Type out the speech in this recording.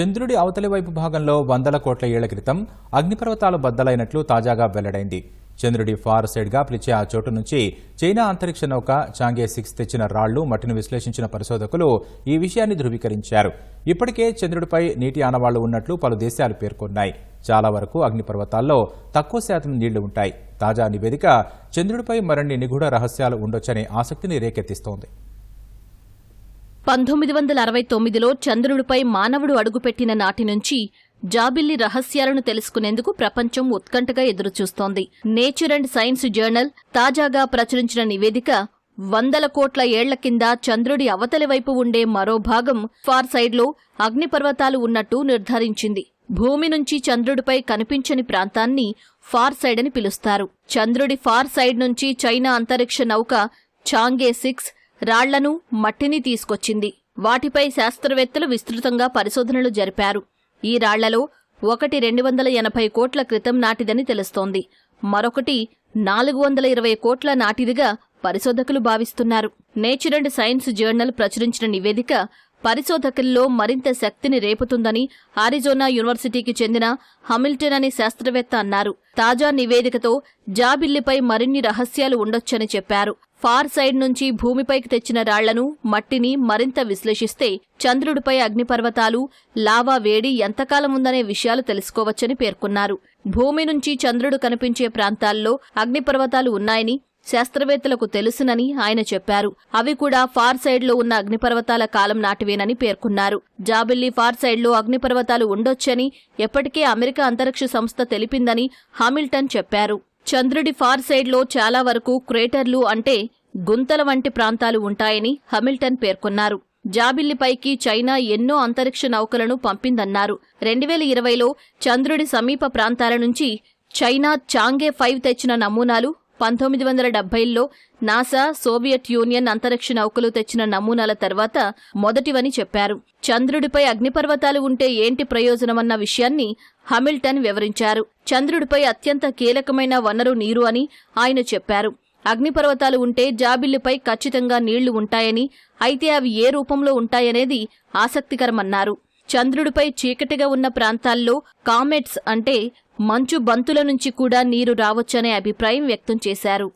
చంద్రుడి అవతలి వైపు భాగంలో వందల కోట్ల ఏళ్ళ క్రితం అగ్నిపర్వతాలు బద్దలైనట్లు తాజాగా వెల్లడైంది. చంద్రుడి ఫార్ సైడ్గా పిలిచే ఆ చోటు నుంచి చైనా అంతరిక్ష నౌక చాంగే సిక్స్ తెచ్చిన రాళ్ళు మట్టిని విశ్లేషించిన పరిశోధకులు ఈ విషయాన్ని ధృవీకరించారు. ఇప్పటికే చంద్రుడిపై నీటి ఆనవాళ్ళు ఉన్నట్లు పలు దేశాలు పేర్కొన్నాయి. చాలా వరకు అగ్నిపర్వతాల్లో తక్కువ శాతం నీళ్ళు ఉంటాయి. తాజా నివేదిక చంద్రుడిపై మరిన్ని నిగూఢ రహస్యాలు ఉండొచ్చనే ఆసక్తిని రేకెత్తిస్తోంది. పంతొమ్మిది వందల అరవై తొమ్మిదిలో చంద్రుడిపై మానవుడు అడుగుపెట్టిన నాటి నుంచి జాబిల్లి రహస్యాలను తెలుసుకునేందుకు ప్రపంచం ఉత్కంఠగా ఎదురుచూస్తోంది. నేచర్ అండ్ సైన్స్ జర్నల్ తాజాగా ప్రచురించిన నివేదిక వందల కోట్ల ఏళ్ళ కింద చంద్రుడి అవతలి వైపు ఉండే మరో భాగం ఫార్ సైడ్లో అగ్నిపర్వతాలు ఉన్నట్టు నిర్ధారించింది. భూమి నుంచి చంద్రుడిపై కనిపించని ప్రాంతాన్ని ఫార్ సైడ్ అని పిలుస్తారు. చంద్రుడి ఫార్ సైడ్ నుంచి చైనా అంతరిక్ష నౌక చాంగే సిక్స్ రాళ్ళను మట్టిని తీసుకొచ్చింది. వాటిపై శాస్త్రవేత్తలు విస్తృతంగా పరిశోధనలు జరిపారు. ఈ రాళ్ళలో ఒకటి రెండు వందల ఎనభై కోట్ల క్రితం నాటిదని తెలుస్తోంది. మరొకటి నాలుగు వందల ఇరవై కోట్ల నాటిదిగా పరిశోధకులు భావిస్తున్నారు. నేచర్ అండ్ సైన్స్ జర్నల్ ప్రచురించిన నివేదిక పరిశోధకుల్లో మరింత శక్తిని రేపుతుందని ఆరిజోనా యూనివర్సిటీకి చెందిన హమిల్టన్ అనే శాస్త్రవేత్త అన్నారు. తాజా నివేదికతో జాబిల్లిపై మరిన్ని రహస్యాలు ఉండొచ్చని చెప్పారు. ఫార్ సైడ్ నుంచి భూమిపైకి తెచ్చిన రాళ్ళను మట్టిని మరింత విశ్లేషిస్తే చంద్రుడిపై అగ్నిపర్వతాలు లావా వేడి ఎంతకాలం ఉందనే విషయాలు తెలుసుకోవచ్చని పేర్కొన్నారు. భూమి నుంచి చంద్రుడు కనిపించే ప్రాంతాల్లో అగ్నిపర్వతాలు ఉన్నాయని శాస్త్రవేత్తలకు తెలుసునని ఆయన చెప్పారు. అవి కూడా ఫార్ సైడ్లో ఉన్న అగ్నిపర్వతాల కాలం నాటివేనని పేర్కొన్నారు. జాబిల్లి ఫార్ సైడ్లో అగ్నిపర్వతాలు ఉండొచ్చని ఎప్పటికే అమెరికా అంతరిక్ష సంస్థ తెలిపిందని హామిల్టన్ చెప్పారు. చంద్రుడి ఫార్ సైడ్లో చాలా వరకు క్రేటర్లు అంటే గుంతల వంటి ప్రాంతాలు ఉంటాయని హమిల్టన్ పేర్కొన్నారు. జాబిల్లిపైకి చైనా ఎన్నో అంతరిక్ష నౌకలను పంపిందన్నారు. రెండు వేల ఇరవైలో చంద్రుడి సమీప ప్రాంతాల నుంచి చైనా చాంగే ఫైవ్ తెచ్చిన నమూనాలు పంతొమ్మిది వందల డెబ్బైల్లో నాసా సోవియట్ యూనియన్ అంతరిక్ష నౌకలు తెచ్చిన నమూనాల తర్వాత మొదటివని చెప్పారు. చంద్రుడిపై అగ్నిపర్వతాలు ఉంటే ఏంటి ప్రయోజనమన్న విషయాన్ని హమిల్టన్ వివరించారు. చంద్రుడిపై అత్యంత కీలకమైన వనరు నీరు అని ఆయన చెప్పారు. అగ్నిపర్వతాలు ఉంటే జాబిల్లిపై ఖచ్చితంగా నీళ్ళు ఉంటాయని అయితే అవి ఏ రూపంలో ఉంటాయనేది ఆసక్తికరమన్నారు. చంద్రుడిపై చీకటిగా ఉన్న ప్రాంతాల్లో కామెట్స్ అంటే మంచు బంతుల నుంచి కూడా నీరు రావచ్చనే అభిప్రాయం వ్యక్తం చేశారు.